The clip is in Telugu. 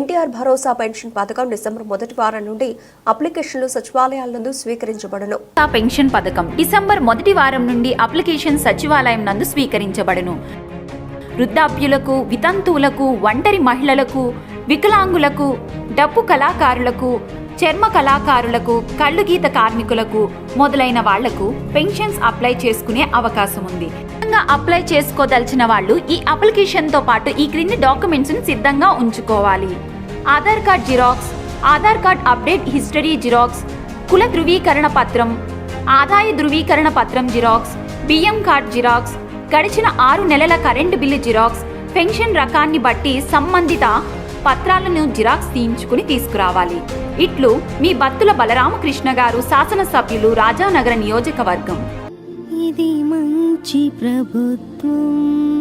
ఎన్టీఆర్ భరోసా పెన్షన్ పథకం డిసెంబర్ మొదటి వారం నుండి అప్లికేషన్లు సచివాలయాల నందు స్వీకరించబడను. పెన్షన్ పథకం డిసెంబర్ మొదటి వారం నుండి అప్లికేషన్ సచివాలయం నందు స్వీకరించబడును. వృద్ధాప్యులకు వితంతువులకు ఒంటరి మహిళలకు వికలాంగులకు డప్పు కళాకారులకు చర్మ కళాకారులకు కళ్ళు గీత కార్మికులకు మొదలైన వాళ్ళకు పెన్షన్స్ అప్లై చేసుకునే అవకాశం ఉంది. అప్లై చేసుకోదలిచిన వాళ్ళు ఈ అప్లికేషన్తో పాటు ఈ క్రింది డాక్యుమెంట్స్ని సిద్ధంగా ఉంచుకోవాలి. Aadhaar card xerox Aadhaar card update history xerox కుల ధృవీకరణ పత్రం ఆదాయ ధృవీకరణ పత్రం జిరాక్స్ బియ్యం కార్డ్ జిరాక్స్ గడిచిన ఆరు నెలల కరెంటు బిల్లు జిరాక్స్ పెన్షన్ రకాన్ని బట్టి సంబంధిత పత్రాలను జిరాక్స్ తీయించుకుని తీసుకురావాలి. ఇట్లు మీ బత్తుల బలరామకృష్ణ గారు శాసనసభ్యులు రాజానగర నియోజకవర్గం. ఇది మంచి ప్రభుత్వం.